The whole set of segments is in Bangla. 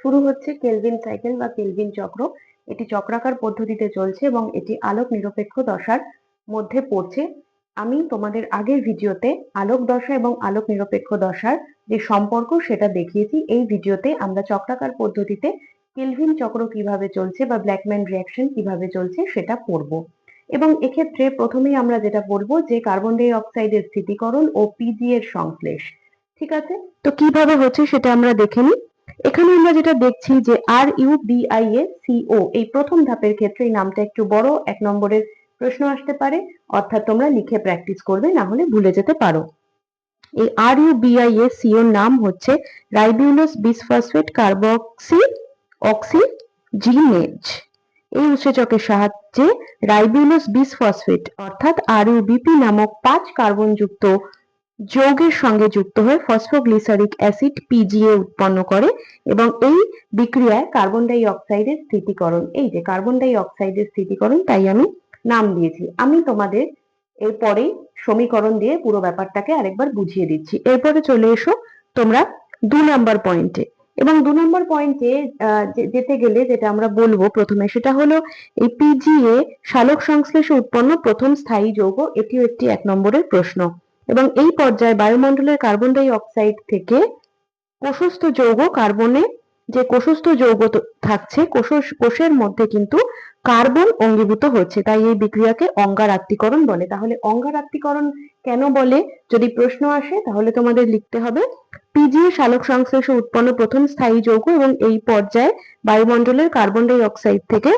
শুরু হচ্ছে কেলভিন সাইকেল বা কেলভিন চক্র। এটি চক্রাকার পদ্ধতিতে চলছে এবং এটি আলোক নিরপেক্ষ দশার মধ্যে পড়ছে। আমি তোমাদের আগের ভিডিওতে আলোক দশা এবং আলোক নিরপেক্ষ দশার যে সম্পর্ক সেটা দেখিয়েছি। এই ভিডিওতে আমরা চক্রাকার পদ্ধতিতে কেলভিন চক্র কীভাবে চলছে বা ব্ল্যাকম্যান রিয়াকশন কীভাবে চলছে সেটা পড়ব। এবং এক্ষেত্রে প্রথমেই আমরা যেটা পড়ব যে কার্বন ডাই অক্সাইডের স্থিতিকরণ ও পিজি এর সংশ্লেষ। ঠিক আছে? তো কীভাবে হচ্ছে সেটা আমরা দেখে নিই। এখানে আমরা যেটা দেখছি যে R U B I A CO এই প্রথম ধাপের ক্ষেত্রে এই নামটা একটু বড়, এক নম্বরের প্রশ্ন আসতে পারে। অর্থাৎ তোমরা লিখে প্র্যাকটিস করবে, না হলে ভুলে যেতে পারো। এই R U B I A CO নাম হচ্ছে রাইবিউলোস বিসফসফেট কার্বক্সি অক্সিজিনেজ এই উৎসেচকের সাহায্যে রাইবিউলোস বিসফসফেট অর্থাৎ আরইউবিপি নামক পাঁচ কার্বনযুক্ত যৌগের সঙ্গে যুক্ত হয়ে ফসফোগ্লিসারিক অ্যাসিড পিজিএ উৎপন্ন করে এবং এই বিক্রিয়ায় কার্বন ডাই অক্সাইডের স্থিতিকরণ। এই যে কার্বন ডাই অক্সাইডের স্থিতিকরণ, তাই আমি নাম দিয়েছি। আমি তোমাদের এরপরে সমীকরণ দিয়ে পুরো ব্যাপারটাকে আরেকবার বুঝিয়ে দিচ্ছি। এরপরে চলে এসো তোমরা দু নাম্বার পয়েন্টে এবং দু নম্বর পয়েন্টে যেতে গেলে যেটা আমরা বলব প্রথমে, সেটা হলো এই পিজিএ সালোক সংশ্লেষে উৎপন্ন প্রথম স্থায়ী যৌগ, এটিও একটি এক নম্বরের প্রশ্ন। এবং এই পর্যায়ে বায়ুমণ্ডলের কার্বন ডাই অক্সাইড থেকে কোষস্থ যৌগ কার্বনে যে কোষস্থ যৌগ থাকছে কোষ কোষের মধ্যে কিন্তু কার্বন অঙ্গীভূত হচ্ছে। তাই এই বিক্রিয়াকে অঙ্গারাত্মীকরণ বলে। তাহলে অঙ্গারাত্মীকরণ কেন বলে? যদি প্রশ্ন আসে, তাহলে তোমাদের লিখতে হবে। পিজিএ সালোক সংশ্লেষে উৎপন্ন প্রথম স্থায়ী যৌগ এবং এই পর্যায়ে বায়ুমণ্ডলের কার্বন ডাই অক্সাইড থেকে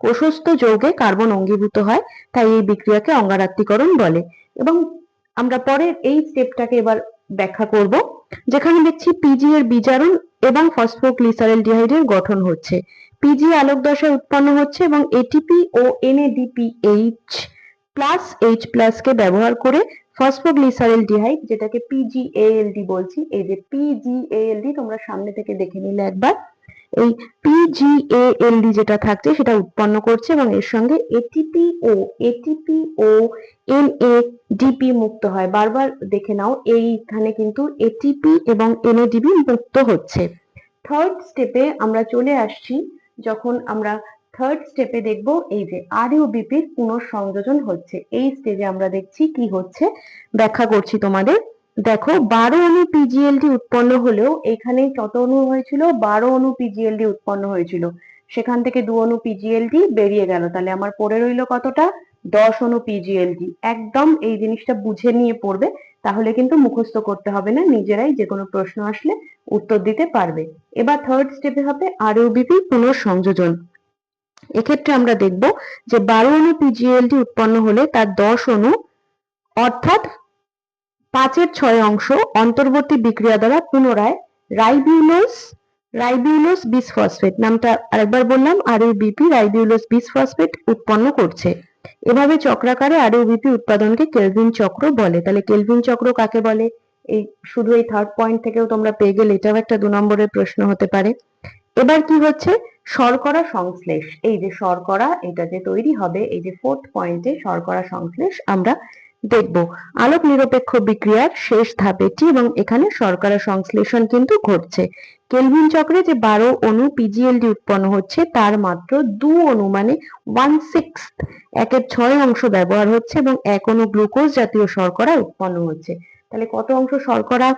কোষস্থ যৌগে কার্বন অঙ্গীভূত হয়। তাই এই বিক্রিয়াকে অঙ্গারাত্মীকরণ বলে। এবং আমরা পরের এই স্টেপটাকে এবার ব্যাখ্যা করব, যেখানে দেখছি পিজি এর বিজারণ এবং ফসফোগ্লিসারেলডিহাইডের গঠন হচ্ছে। পিজি আলোক দশায় উৎপন্ন হচ্ছে এবং এটিপি ও এনএডিপিএইচ প্লাস এইচ প্লাস কে ব্যবহার করে ফসফোগ্লিসারেলডিহাইড যেটাকে পিজিএএলডি বলছি, এই যে পিজিএএলডি তোমরা সামনে থেকে দেখে নিলে একবার। এই পিজিএএলডি যেটা থাকছে সেটা উৎপন্ন করছে এবং এর সঙ্গে এটিপি ও এটিপি ও এনএডিপি মুক্ত হয়। বারবার দেখে নাও, এইখানে কিন্তু এটিপি এবং এনএডিপি মুক্ত হচ্ছে। থার্ড স্টেপে আমরা চলে আসছি, যখন আমরা থার্ড স্টেপে দেখব, এই যে আর ইউবিপির পুনঃসংযোজন হচ্ছে। এই স্টেজে আমরা দেখছি কি হচ্ছে। ব্যাখ্যা করছি তোমাদের। দেখো বারো অণু পিজিএলডি উৎপন্ন হলেও এখানে কত অণু হয়েছিল? বারো অণু পিজিএলডি উৎপন্ন হয়েছিল। সেখান থেকে দু অণু পিজিএলডি বেরিয়ে গেল। তাহলে আমার পড়ে রইল কতটা? দশ অণু পিজিএলডি একদম এই জিনিসটা বুঝে নিয়ে পড়বে, তাহলে কিন্তু মুখস্থ করতে হবে না, নিজেরাই যে কোনো প্রশ্ন আসলে উত্তর দিতে পারবে। এবার থার্ড স্টেপে হবে আরইউবিপি পুনঃসংযোজন। এক্ষেত্রে আমরা দেখব যে বারো অণু পিজিএলডি উৎপন্ন হলে তার দশ অণু, অর্থাৎ পাঁচের ছয় অংশ অন্তর্বর্তী বিক্রিয়া দ্বারা পুনরায় রাইবিউলোস রাইবিউলোস বিসফসফেট নামটা আরেকবার বললাম আরইউবিপি রাইবিউলোস বিসফসফেট উৎপন্ন করছে। এভাবে চক্রাকারে আরইউবিপি উৎপাদনকে কেলভিন চক্র বলে। তাহলে কেলভিন চক্র কাকে বলে? এই শুধু এই থার্ড পয়েন্ট থেকেও তোমরা পেয়ে গেলে, এটাও একটা দু নম্বরের প্রশ্ন হতে পারে। এবার কি হচ্ছে? শর্করা সংশ্লেষ। এই যে শর্করা, এটা যে তৈরি হবে, এই যে ফোর্থ পয়েন্টে শর্করা সংশ্লেষ আমরা দেখব। আলোক নিরপেক্ষ বিক্রিয়ার শেষ ধাপ এটি এবং এখানে শর্করা সংশ্লেষণ কিন্তু ঘটছে। কেলভিন চক্রে যে বারো অণু পিজিএলডি উৎপন্ন হচ্ছে, তার মাত্র দু অণু মানে ওয়ান সিক্স একের ছয় অংশ ব্যবহার হচ্ছে এবং এক অণু গ্লুকোজ জাতীয় শর্করা উৎপন্ন হচ্ছে। তাহলে কত অংশ শর্করা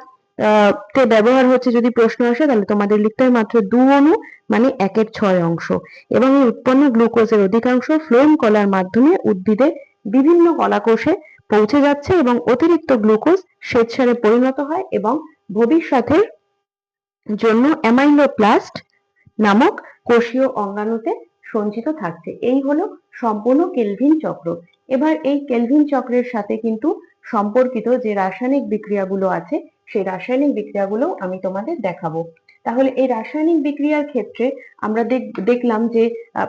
তে ব্যবহার হচ্ছে যদি প্রশ্ন আসে, তাহলে তোমাদের লিখতে হয় মাত্র দু অণু মানে একের ছয় অংশ। এবং এই উৎপন্ন গ্লুকোজের অধিকাংশ ফ্লোম কলার মাধ্যমে উদ্ভিদের বিভিন্ন কলাকোষে পৌঁছে যাচ্ছে এবং অতিরিক্ত গ্লুকোজ শ্বেতসারে পরিণত হয় এবং ভবিষ্যতের জন্য অ্যামাইলোপ্লাস্ট নামক কোষীয় অঙ্গাণুতে সঞ্চিত থাকছে। এই হলো সম্পূর্ণ কেলভিন চক্র। এবার এই কেলভিন চক্রের সাথে কিন্তু সম্পর্কিত যে রাসায়নিক বিক্রিয়াগুলো আছে, সেই রাসায়নিক বিক্রিয়াগুলো আমি তোমাদের দেখাবো। তাহলে এই রাসায়নিক বিক্রিয়ার ক্ষেত্রে আমরা দেখলাম যে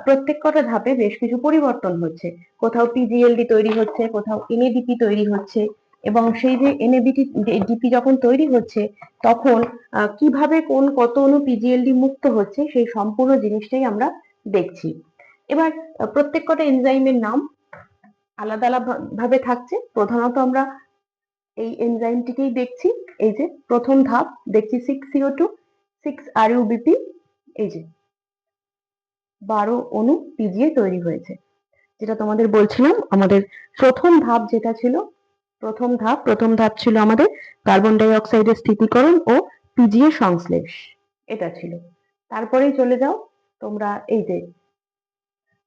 প্রত্যেক কটা ধাপে বেশ কিছু পরিবর্তন হচ্ছে। কোথাও পিজিএলডি তৈরি হচ্ছে, কোথাও এনএডিপি তৈরি হচ্ছে এবং সেই যে এনএবিটি ডিপি যখন তৈরি হচ্ছে, তখন কীভাবে কোন, কত অণু পিজিএলডি মুক্ত হচ্ছে সেই সম্পূর্ণ জিনিসটাই আমরা দেখছি। এবার প্রত্যেক কটা এনজাইমের নাম আলাদা আলাদা ভাবে থাকছে। প্রধানত আমরা এই এনজাইমটিকেই দেখছি। এই যে প্রথম ধাপ, দেখছি six CO two six R UBP এই যে বারো অণু পিজিএ তৈরি হয়েছে। যেটা তোমাদের বলছিলাম, আমাদের প্রথম ধাপ যেটা ছিল, প্রথম ধাপ প্রথম ধাপ ছিল আমাদের কার্বন ডাই অক্সাইডের স্থিতিকরণ ও পিজিএ সংশ্লেষ, এটা ছিল। তারপরেই চলে যাও, তোমরা এই যে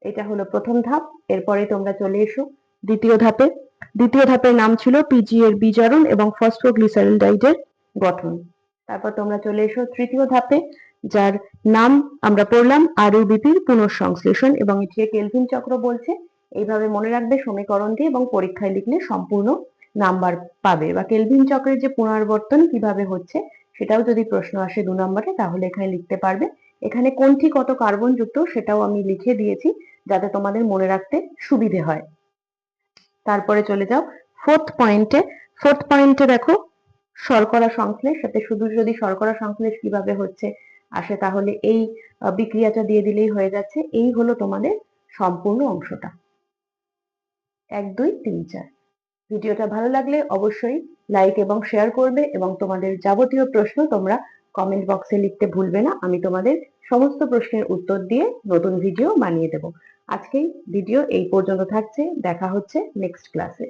এটা হলো প্রথম ধাপ, এরপরে তোমরা চলে এসো দ্বিতীয় ধাপে। দ্বিতীয় ধাপের নাম ছিল পিজি এর বিজারণ এবং ফসফোগ্লিসারিডাইডের গঠন। তারপর তোমরা চলে এসো তৃতীয় ধাপে, যার নাম আমরা পড়লাম আরইউবিপির পুনঃসংশ্লেষণ এবং এটিকে কেলভিন চক্র বলছে, এইভাবে মনে রাখবে সমীকরণ দিয়ে এবং পরীক্ষায় লিখলে সম্পূর্ণ নাম্বার পাবে। বা কেলভিন চক্রের যে পুনরাবর্তন কীভাবে হচ্ছে, সেটাও যদি প্রশ্ন আসে দু নম্বরে, তাহলে এখানে লিখতে পারবে। এখানে কোনটি কত কার্বন যুক্ত, সেটাও আমি লিখে দিয়েছি, যাতে তোমাদের মনে রাখতে সুবিধে হয়। তারপরে চলে যাও ফোর্থ পয়েন্টে ফোর্থ পয়েন্টে দেখো শর্করা সংশ্লেষ সাথে শুধু যদি শর্করা সংশ্লেষ কীভাবে হচ্ছে আসে, তাহলে এই বিক্রিয়াটা দিয়ে দিলেই হয়ে যাচ্ছে। এই হলো তোমাদের সম্পূর্ণ অংশটা। এক, দুই, তিন, চার। ভিডিওটা ভালো লাগলে অবশ্যই লাইক এবং শেয়ার করবে এবং তোমাদের যাবতীয় প্রশ্ন তোমরা কমেন্ট বক্সে লিখতে ভুলবে না। আমি তোমাদের সমস্ত প্রশ্নের উত্তর দিয়ে নতুন ভিডিও বানিয়ে দেব। আজকেই ভিডিও এই পর্যন্ত থাকছে। দেখা হচ্ছে নেক্সট ক্লাসে।